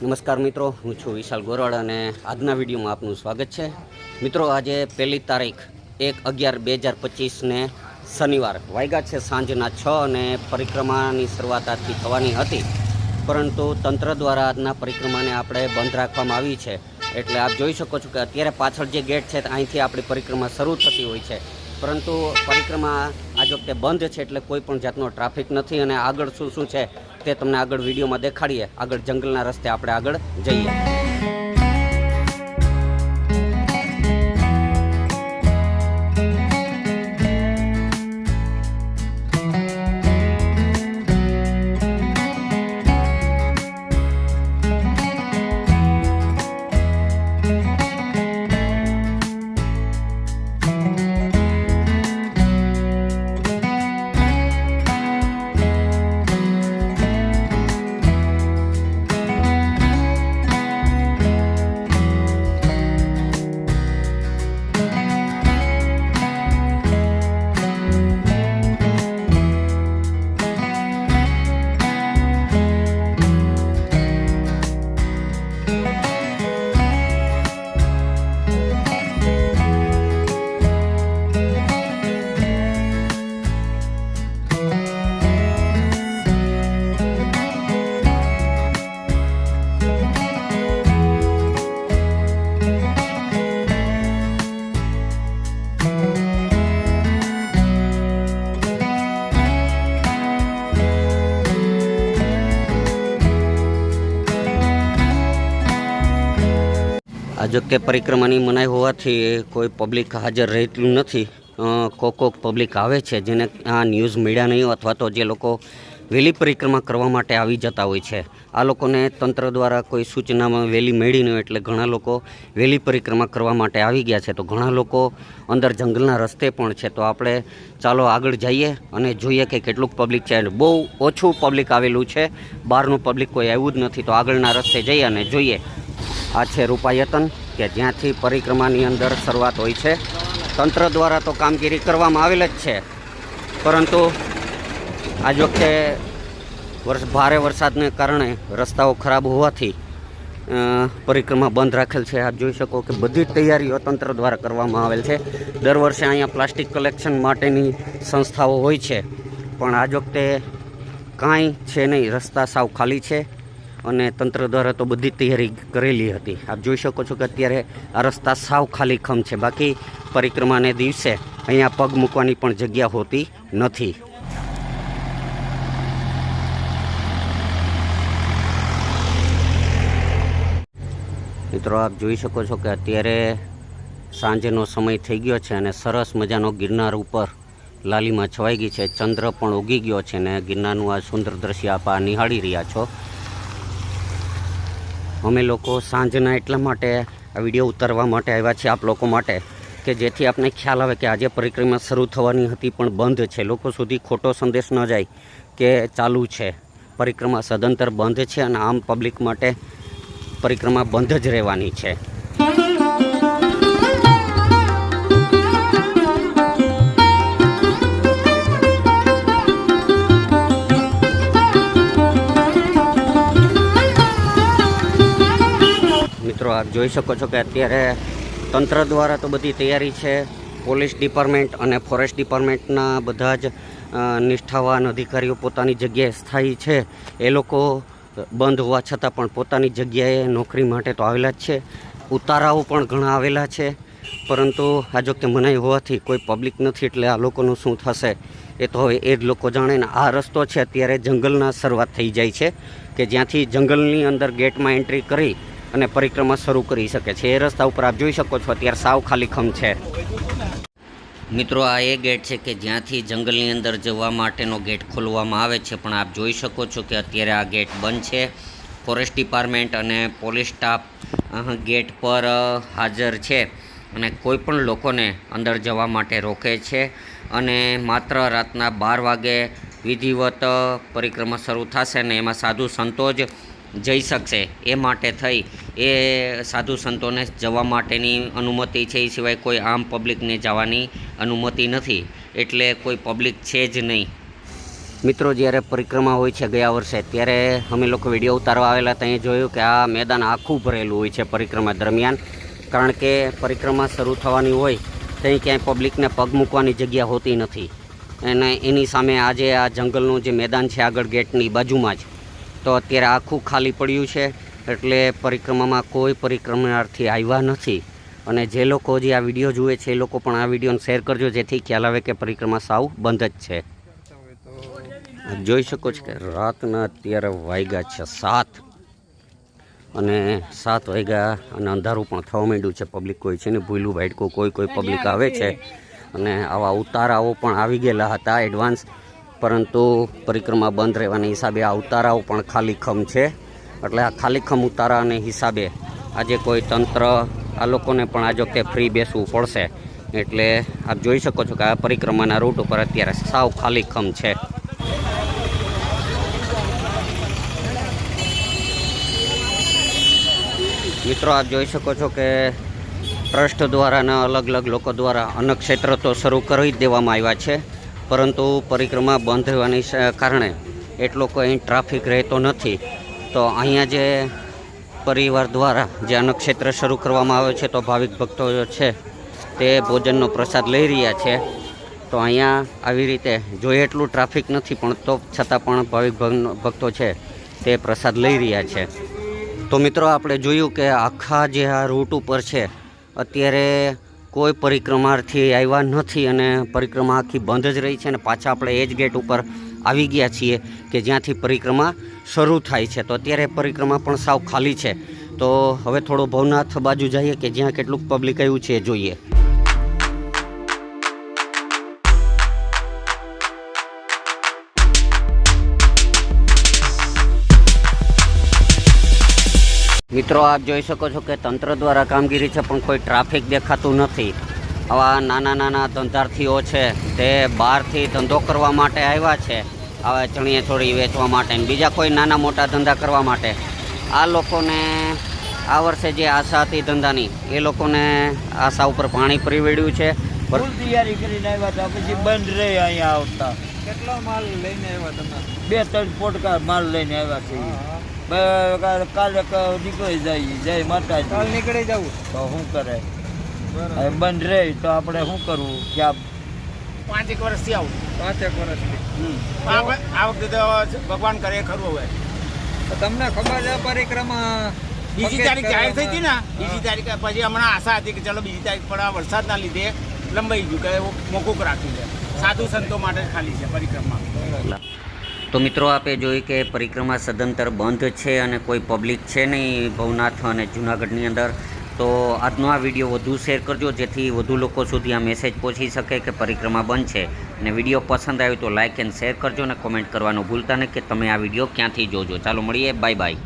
નમસ્કાર મિત્રો, હું છું વિશાલ ગોરડ અને આજના વિડીયોમાં આપનું સ્વાગત છે. મિત્રો, આજે પહેલી તારીખ એક અગિયાર બે હજાર પચીસને શનિવાર. વાગ્યા છે સાંજના છ અને પરિક્રમાની શરૂઆત આજથી થવાની હતી. પરંતુ તંત્ર દ્વારા આજના પરિક્રમાને આપણે બંધ રાખવામાં આવી છે. એટલે આપ જોઈ શકો છો કે અત્યારે પાછળ જે ગેટ છે, અહીંથી આપણી પરિક્રમા શરૂ થતી હોય છે. પરંતુ પરિક્રમા આજ વખતે બંધ છે, એટલે કોઈ પણ જાતનો ટ્રાફિક નથી અને આગળ શું શું છે તે તમને આગળ વિડીયોમાં દેખાડીએ. આગળ જંગલના રસ્તે આપણે આગળ જઈએ. વખતે પરિક્રમાની મનાઈ હોવાથી કોઈ પબ્લિક હાજર રહેતું નથી. કોક કોક પબ્લિક આવે છે જેને આ ન્યૂઝ મળ્યા નહીં અથવા તો જે લોકો વહેલી પરિક્રમા કરવા માટે આવી જતા હોય છે. આ લોકોને તંત્ર દ્વારા કોઈ સૂચનામાં વહેલી મેળી નહીં એટલે ઘણા લોકો વહેલી પરિક્રમા કરવા માટે આવી ગયા છે. તો ઘણા લોકો અંદર જંગલના રસ્તે પણ છે. તો આપણે ચાલો આગળ જઈએ અને જોઈએ કે કેટલુંક પબ્લિક છે. બહુ ઓછું પબ્લિક આવેલું છે. બહારનું પબ્લિક કોઈ આવ્યું જ નથી. તો આગળના રસ્તે જઈએ અને જોઈએ આ છે રૂપાયતન, કે જ્યાંથી પરિક્રમાની અંદર શરૂઆત હોય છે. તંત્ર દ્વારા તો કામગીરી કરવામાં આવેલ જ છે. પરંતુ આજ વખતે વર્ષ ભારે વરસાદને કારણે રસ્તાઓ ખરાબ હોવાથી પરિક્રમા બંધ રાખેલ છે. આપ જોઈ શકો કે બધી જ તૈયારીઓ તંત્ર દ્વારા કરવામાં આવેલ છે. દર વર્ષે અહીંયા પ્લાસ્ટિક કલેક્શન માટેની સંસ્થાઓ હોય છે. પણ આજ વખતે કાંઈ છે નહીં. રસ્તા સાવ ખાલી છે. અને તંત્ર દ્વારા તો બધી તૈયારી કરેલી હતી. આપ જોઈ શકો છો કે અત્યારે આ રસ્તા સાવ ખાલી ખમ છે. બાકી પરિક્રમાને દિવસે અહીંયા પગ મૂકવાની પણ જગ્યા હોતી નથી. મિત્રો, આપ જોઈ શકો છો કે અત્યારે સાંજનો સમય થઈ ગયો છે અને સરસ મજાનો ગિરનાર ઉપર લાલીમાં છવાઈ ગઈ છે. ચંદ્ર પણ ઉગી ગયો છે ને ગિરનારનું આ સુંદર દ્રશ્ય આપ આ નિહાળી રહ્યા છો. અમે લોકો સાંજના એટલા માટે આ વીડિયો ઉતારવા માટે આવ્યા છીએ આપ લોકો માટે કે જેથી આપને ખ્યાલ આવે કે આજે પરિક્રમા શરૂ થવાની હતી પણ બંધ છે. લોકો સુધી ખોટો સંદેશ ન જાય કે ચાલુ છે. પરિક્રમા સદંતર બંધ છે અને આમ પબ્લિક માટે પરિક્રમા બંધ જ રહેવાની છે. જોઈ શકો છો કે અત્યારે તંત્ર દ્વારા તો બધી તૈયારી છે. પોલીસ ડિપાર્ટમેન્ટ અને ફોરેસ્ટ ડિપાર્ટમેન્ટના બધા જ નિષ્ઠાવાન અધિકારીઓ પોતાની જગ્યાએ સ્થાયી છે. એ લોકો બંધ હોવા છતાં પણ પોતાની જગ્યાએ નોકરી માટે તો આવેલા જ છે. ઉતારાઓ પણ ઘણા આવેલા છે. પરંતુ આજો કે મનાઈ હોવાથી કોઈ પબ્લિક નથી એટલે આ લોકોનું શું થશે એ તો હવે એ જ લોકો જાણે ને આ રસ્તો છે અત્યારે જંગલના શરૂઆત થઈ જાય છે કે જ્યાંથી જંગલની અંદર ગેટમાં એન્ટ્રી કરી અને પરિક્રમા શરૂ કરી શકે છે. એ રસ્તા ઉપર આપ જોઈ શકો છો, અત્યારે સાવ ખાલીખમ છે. મિત્રો, આ એ ગેટ છે કે જ્યાંથી જંગલની અંદર જવા માટેનો ગેટ ખોલવામાં આવે છે. પણ આપ જોઈ શકો છો કે અત્યારે આ ગેટ બંધ છે. ફોરેસ્ટ ડિપાર્ટમેન્ટ અને પોલીસ સ્ટાફ ગેટ પર હાજર છે અને કોઈ પણ લોકોને અંદર જવા માટે રોકે છે અને માત્ર રાતના બાર વાગે વિધિવત પરિક્રમા શરૂ થશે ને એમાં સાધુ સંતો જ જઈ શકશે. એ માટે થઈ. એ સાધુ સંતોને જવા માટેની અનુમતિ છે, એ સિવાય કોઈ આમ પબ્લિકને જવાની અનુમતિ નથી. એટલે કોઈ પબ્લિક છે જ નહીં. મિત્રો, જ્યારે પરિક્રમા હોય છે ગયા વર્ષે, ત્યારે અમે લોકો વીડિયો ઉતારવા આવેલા ત્યાં જોયું કે આ મેદાન આખું ભરેલું હોય છે પરિક્રમા દરમિયાન. કારણ કે પરિક્રમા શરૂ થવાની હોય ત્યાં ક્યાંય પબ્લિકને પગ મૂકવાની જગ્યા હોતી નથી. અને એની સામે આજે આ જંગલનું જે મેદાન છે, આગળ ગેટની બાજુમાં જ તો અત્યારે આખું ખાલી પડ્યું છે, એટલે પરિક્રમામાં કોઈ પરિક્રમાર્થી આવ્યા નથી. અને જે લોકો જે આ વીડિયો જુએ છે, એ લોકો પણ આ વિડીયોને શેર કરજો, જેથી ખ્યાલ આવે કે પરિક્રમા સાવ બંધ જ છે. જોઈ શકો છો કે રાતના અત્યારે વાગ્યા છે સાત. અને સાત વાગ્યા અને અંધારું પણ થવા માંડ્યું છે પબ્લિક કોઈ છે ને ભૂલું ભાઈટકું કોઈ કોઈ પબ્લિક આવે છે. અને આવા ઉતારાઓ પણ આવી ગયેલા હતા એડવાન્સ પરંતુ પરિક્રમા બંધ રહેવાના હિસાબે આ ઉતારાઓ પણ ખાલીખમ છે. એટલે આ ખાલીખમ ઉતારાને હિસાબે આજે કોઈ તંત્ર આ લોકોને પણ આ વખતે ફ્રી બેસવું પડશે. એટલે આપ જોઈ શકો છો કે આ પરિક્રમાના રૂટ ઉપર અત્યારે સાવ ખાલીખમ છે. મિત્રો, આપ જોઈ શકો છો કે ટ્રસ્ટ દ્વારા અને અલગ અલગ લોકો દ્વારા અન્ન ક્ષેત્ર તો શરૂ કરી દેવામાં આવ્યા છે. પરંતુ પરિક્રમા બંધ રહેવાની કારણે એટલો કોઈ ટ્રાફિક રહેતો નથી. તો અહીંયા જે પરિવાર દ્વારા જે અન્નક્ષેત્ર શરૂ કરવામાં આવે છે, તો ભાવિક ભક્તો છે તે ભોજનનો પ્રસાદ લઈ રહ્યા છે. તો અહીંયા આવી રીતે જોઈએ એટલું ટ્રાફિક નથી, પણ તો છતાં પણ ભાવિક ભક્તો છે તે પ્રસાદ લઈ રહ્યા છે. તો મિત્રો, આપણે જોયું કે આખા જે આ રૂટ ઉપર છે, અત્યારે કોઈ પરિક્રમાર્થી આવ્યા નથી અને પરિક્રમા આખી બંધ જ રહી છે અને પાછા આપણે એ જ ગેટ ઉપર આવી ગયા છીએ કે જ્યાંથી પરિક્રમા શરૂ થાય છે. તો અત્યારે પરિક્રમા પણ સાવ ખાલી છે. તો હવે થોડો ભવનાથ બાજુ જઈએ કે જ્યાં કેટલુંક પબ્લિક આવ્યું છે જોઈએ. મિત્રો આપ જોઈ શકો છો કે તંત્ર દ્વારા કામગીરી છે પણ કોઈ ટ્રાફિક દેખાતું નથી. આવા નાના નાના ધંધાર્થીઓ છે તે બહારથી ધંધો કરવા માટે આવ્યા છે. આવા ચણિયા થોડી વેચવા માટે બીજા કોઈ નાના મોટા ધંધા કરવા માટે. આ લોકોને આ વર્ષે જે આશા હતી ધંધાની એ લોકોને આશા ઉપર પાણી ફરી વળ્યું છે. તૈયારી કરીને આવ્યા હતા પછી બંધ રહે અહીંયા આવતા. કેટલો માલ લઈને આવ્યા તમે? બે ત્રણ પોટકા માલ લઈને આવ્યા છે કાલે કાલે ક- નીકળી જાય. જય કાલ માતાજી નીકળી જવું. તો શું કરે? બંધ રહે તો આપણે શું કરવું? ક્યાં? પાંચેક વર્ષથી આવું. પાંચેક વર્ષથી આ વખતે તો ભગવાન કરે ખરું હવે. તો તમને ખબર છે પરિક્રમા બીજી તારીખ જાહેર થઈ હતી ને? બીજી તારીખ પછી હમણાં આશા હતી કે ચલો બીજી તારીખ પણ આ વરસાદના લીધે લંબાઈ ગયું કે મોકૂક રાખ્યું છે સાધુ સંતો માટે ખાલી છે પરિક્રમા. તો મિત્રો આપે જોયું કે પરિક્રમા સદંતર બંધ છે અને કોઈ પબ્લિક છે નહીં ભવનાથ અને જૂનાગઢની અંદર. તો આજનો આ વીડિયો વધુ શેર કરજો, જેથી વધુ લોકો સુધી આ મેસેજ પહોંચી શકે કે પરિક્રમા બંધ છે. અને વીડિયો પસંદ આવ્યો તો લાઇક એન્ડ શેર કરજો અને કોમેન્ટ કરવાનું ભૂલતા નહીં કે તમે આ વીડિયો ક્યાંથી જોજો. ચાલો મળીએ. Bye bye